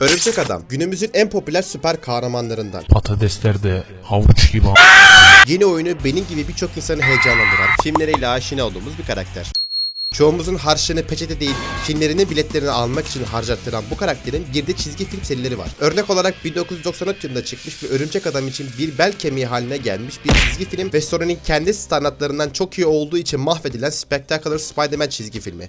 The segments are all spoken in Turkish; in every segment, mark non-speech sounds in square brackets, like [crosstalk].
Örümcek Adam günümüzün en popüler süper kahramanlarından. Patatesler de havuç gibi Yeni oyunu benim gibi birçok insanı heyecanlandıran, filmleriyle aşina olduğumuz bir karakter. Çoğumuzun harçlığını peçete değil, filmlerinin biletlerini almak için harcattıran bu karakterin bir de çizgi film serileri var. Örnek olarak 1994 yılında çıkmış ve Örümcek Adam için bir bel kemiği haline gelmiş bir çizgi film ve Sony'nin kendi standartlarından çok iyi olduğu için mahvedilen Spectacular Spider-Man çizgi filmi.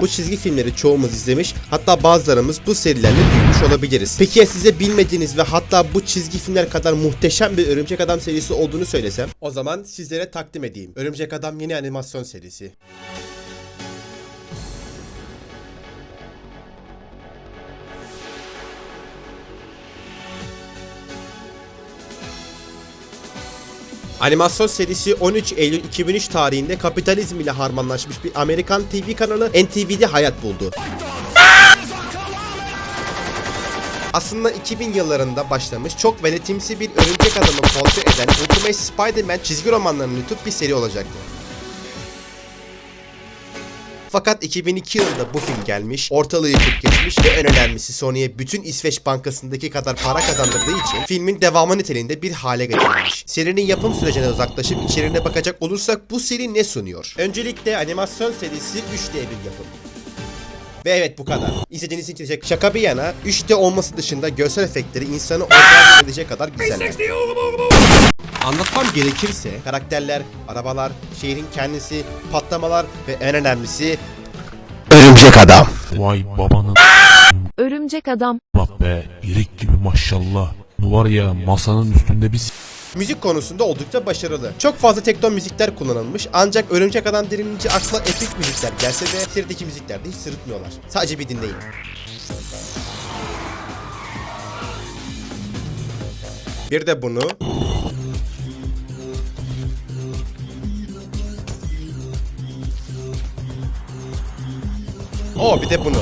Bu çizgi filmleri çoğumuz izlemiş, hatta bazılarımız bu serilerle büyümüş olabiliriz. Peki ya size bilmediğiniz ve hatta bu çizgi filmler kadar muhteşem bir Örümcek Adam serisi olduğunu söylesem? O zaman sizlere takdim edeyim. Örümcek Adam yeni animasyon serisi. Animasyon serisi 13 Eylül 2003 tarihinde kapitalizm ile harmanlaşmış bir Amerikan TV kanalı NTV'de hayat buldu. Aslında 2000 yıllarında başlamış çok venetimsi bir örümcek adamı portre eden Ultimate Spider-Man çizgi romanlarını tutup bir seri olacaktı. Fakat 2002 yılında bu film gelmiş, ortalığı yıkıp geçmiş ve en önemlisi Sony'ye bütün İsveç Bankası'ndaki kadar para kazandırdığı için filmin devamı niteliğinde bir hale getirilmiş. Serinin yapım sürecine uzaklaşıp içeriğine bakacak olursak bu seri ne sunuyor? Öncelikle animasyon serisi 3D bir yapım. Ve evet bu kadar. İzlediğiniz için teşekkür Şaka bir yana 3D olması dışında görsel efektleri insanı orgazm edecek kadar güzeller. Anlatmam gerekirse karakterler, arabalar, şehrin kendisi, patlamalar ve en önemlisi Örümcek Adam. Vay babanın [laughs] Örümcek Adam bak be irik gibi maşallah. Var ya masanın üstünde bir s- Müzik konusunda oldukça başarılı. Çok fazla tekno müzikler kullanılmış ancak Örümcek Adam denilince akla epik müzikler gelse de serideki müziklerde hiç sırıtmıyorlar. Sadece bir dinleyin. Bir de bunu O bir de bunu.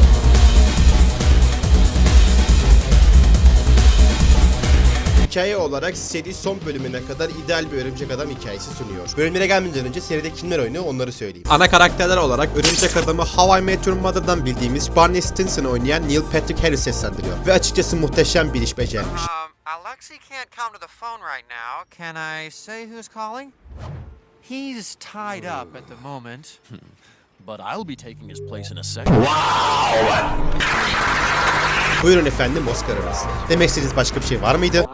Hikaye olarak seri son bölümüne kadar ideal bir örümcek adam hikayesi sunuyor. Bölümlere gelmeden önce seride kimler oynuyor onları söyleyeyim. Ana karakterler olarak örümcek adamı How I Met Your Mother'dan bildiğimiz Barney Stinson oynayan Neil Patrick Harris seslendiriyor. Ve açıkçası muhteşem bir iş becermiş. Um, Alexi can't come to the phone right now. Can I say who's calling? He's tied up at the moment. [laughs] but I'll be taking his place in a second. Buyurun efendim Oscar arası. Demek istediğiniz başka bir şey var mıydı?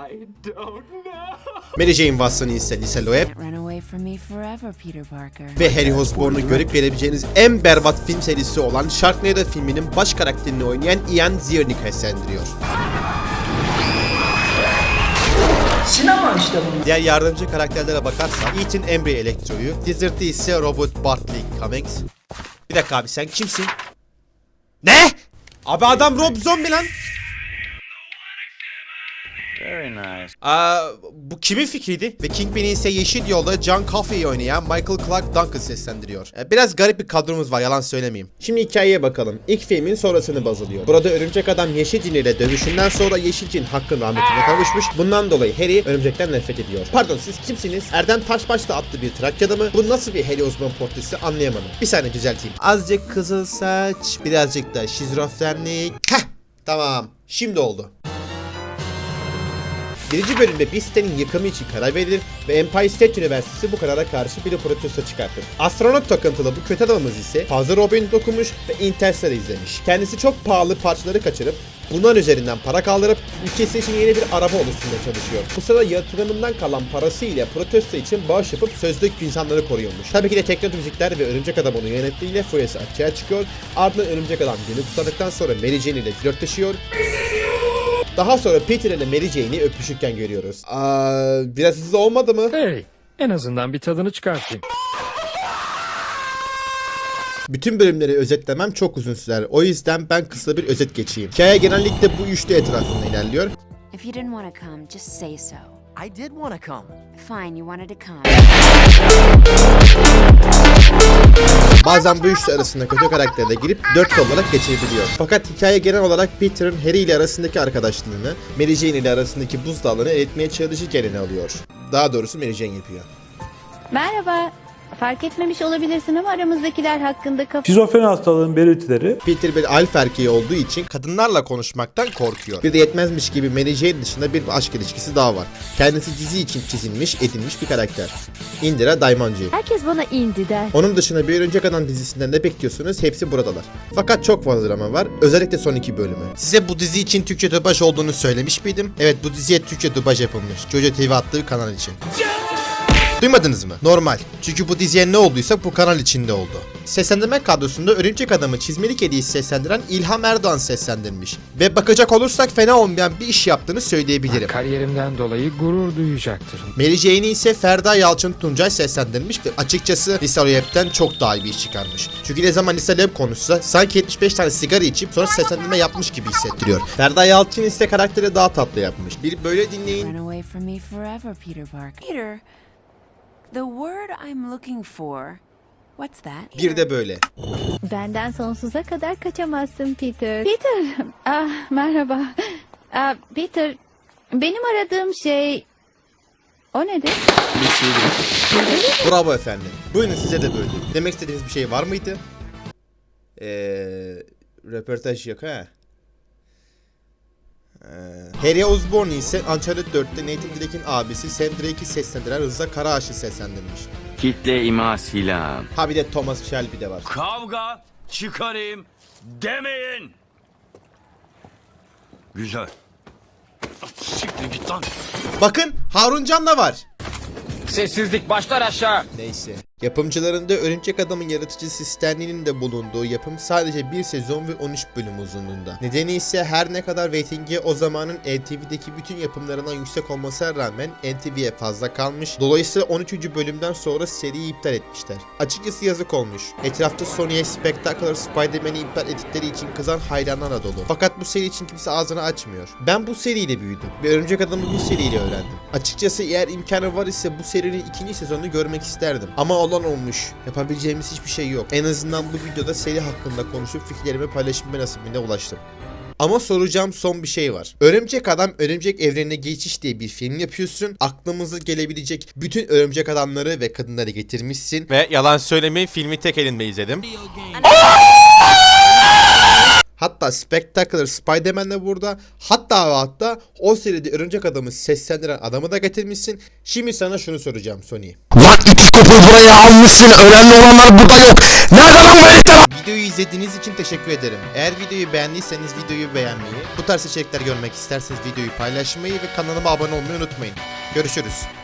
Mary Jane Watson ise Lisa Loeb Can't run away from me forever, Peter Parker. ve Harry Osborn'u görüp verebileceğiniz en berbat film serisi olan Sharknado filminin baş karakterini oynayan Ian Ziering seslendiriyor. Sinema işte bunlar. Diğer yardımcı karakterlere bakarsak Ethan Embry Elektro'yu, Desert'ı ise Robert Bartley Cummings. Bir dakika abi sen kimsin? Ne? Abi adam Rob Zombie lan. Very nice. Aa, bu kimin fikriydi? Ve Kingpin'i ise Yeşil Yolda John Coffey'i oynayan Michael Clark Duncan seslendiriyor. Ee, Biraz garip bir kadromuz var yalan söylemeyeyim. Şimdi hikayeye bakalım. İlk filmin sonrasını baz alıyor. Burada Örümcek Adam Yeşil Cin ile dövüşünden sonra Yeşil Cin hakkın rahmetine kavuşmuş. Bundan dolayı Harry Örümcek'ten nefret ediyor. Pardon siz kimsiniz? Erdem Taşbaş da adlı bir Trakya'da mı? Bu nasıl bir Harry Osborn portresi anlayamadım. Bir saniye düzelteyim. Azıcık kızıl saç, birazcık da şizofrenlik. Heh tamam. Şimdi oldu. Birinci bölümde bir sitenin yıkımı için karar verilir ve Empire State Üniversitesi bu karara karşı bir protesto çıkartır. Astronot takıntılı bu kötü adamımız ise fazla Robin okumuş ve Interstellar izlemiş. Kendisi çok pahalı parçaları kaçırıp bunlar üzerinden para kaldırıp ülkesi için yeni bir araba oluşturmaya çalışıyor. Bu sırada yatırımından kalan parası ile protesto için bağış yapıp sözlük insanları koruyormuş. Tabii ki de teknik müzikler ve Örümcek Adam onun yönettiğiyle Fuyası açığa çıkıyor. Ardından Örümcek Adam günü kutladıktan sonra Mary Jane ile flörtleşiyor. Daha sonra Peter ile Mary Jane'i öpüşürken görüyoruz. Aa, biraz hızlı olmadı mı? Hey, en azından bir tadını çıkartayım. Bütün bölümleri özetlemem çok uzun sürer. O yüzden ben kısa bir özet geçeyim. Hikaye genellikle bu üçlü etrafında ilerliyor. If you didn't want to come, just say so. I did want to come. Fine, you wanted to come. Bazen bu üçlü arasında kötü karakter de girip dört olarak geçebiliyor. Fakat hikaye genel olarak Peter'ın Harry ile arasındaki arkadaşlığını, Mary Jane ile arasındaki buzdağlarını eritmeye çalışırken ele alıyor. Daha doğrusu Mary Jane yapıyor. Merhaba. Fark etmemiş olabilirsin ama aramızdakiler hakkında kafa... Şizofreni hastalığının belirtileri Peter bir alfa erkeği olduğu için kadınlarla konuşmaktan korkuyor. Bir de yetmezmiş gibi Mary Jane dışında bir aşk ilişkisi daha var. Kendisi dizi için çizilmiş, edilmiş bir karakter. Indira Daimanji. Herkes bana indi der. Onun dışında bir Örümcek Adam dizisinden ne bekliyorsunuz hepsi buradalar. Fakat çok fazla drama var. Özellikle son iki bölümü. Size bu dizi için Türkçe dublaj olduğunu söylemiş miydim? Evet bu diziye Türkçe dublaj yapılmış. Jojo TV adlı bir kanal için. Duymadınız mı? Normal. Çünkü bu diziye ne olduysa bu kanal içinde oldu. Seslendirme kadrosunda Örümcek Adam'ı çizmeli kediyi seslendiren İlham Erdoğan seslendirmiş. Ve bakacak olursak fena olmayan bir iş yaptığını söyleyebilirim. Kariyerimden dolayı gurur duyacaktır. Mary Jane'i ise Ferda Yalçın Tuncay seslendirmiş ve açıkçası Lisa Loeb'den çok daha iyi bir iş çıkarmış. Çünkü ne zaman Lisa Loeb konuşsa sanki 75 tane sigara içip sonra seslendirme yapmış gibi hissettiriyor. Ferda Yalçın ise karakteri daha tatlı yapmış. Bir böyle dinleyin. Run away from me forever, Peter Parker. Peter, the word I'm looking for. What's that? Bir de böyle. Benden sonsuza kadar kaçamazsın Peter. Peter, [laughs] ah merhaba. Ah, Peter, benim aradığım şey... O nedir? Bravo efendim. Buyurun size de böyle. Demek istediğiniz bir şey var mıydı? Eee... Röportaj yok ha. Ee, Harry Osborn ise Uncharted 4'te Nathan Drake'in abisi Sam Drake'i seslendiren Rıza Karaağaç'ı seslendirmiş. Kitle ima silah. Ha bir de Thomas Shelby de var. Kavga çıkarayım demeyin. Güzel. Siktir git lan. Bakın Harun Can da var. Sessizlik başlar aşağı. Neyse. Yapımcılarında Örümcek Adam'ın yaratıcısı Stan Lee'nin de bulunduğu yapım sadece bir sezon ve 13 bölüm uzunluğunda. Nedeni ise her ne kadar reytingi o zamanın NTV'deki bütün yapımlarından yüksek olmasına rağmen NTV'ye fazla kalmış. Dolayısıyla 13. bölümden sonra seriyi iptal etmişler. Açıkçası yazık olmuş. Etrafta Sony'e Spectacular Spider-Man'i iptal ettikleri için kızan hayranlarla dolu. Fakat bu seri için kimse ağzını açmıyor. Ben bu seriyle büyüdüm ve Örümcek Adam'ı bu seriyle öğrendim. Açıkçası eğer imkanı var ise bu serinin ikinci sezonunu görmek isterdim. Ama olan olmuş. Yapabileceğimiz hiçbir şey yok. En azından bu videoda seri hakkında konuşup fikirlerimi paylaşma nasibine ulaştım. Ama soracağım son bir şey var. Örümcek Adam Örümcek Evrenine Geçiş diye bir film yapıyorsun. Aklımıza gelebilecek bütün örümcek adamları ve kadınları getirmişsin. Ve yalan söylemeyi filmi tek elimle izledim. Hatta Spectacular Spider-Man de burada. Hatta ve hatta o seride Örümcek Adam'ı seslendiren adamı da getirmişsin. Şimdi sana şunu soracağım Sony. Lan Xscope'u buraya almışsın. Önemli olanlar burada yok. Nerede lan bu? Videoyu izlediğiniz için teşekkür ederim. Eğer videoyu beğendiyseniz videoyu beğenmeyi, bu tarz içerikler görmek isterseniz videoyu paylaşmayı ve kanalıma abone olmayı unutmayın. Görüşürüz.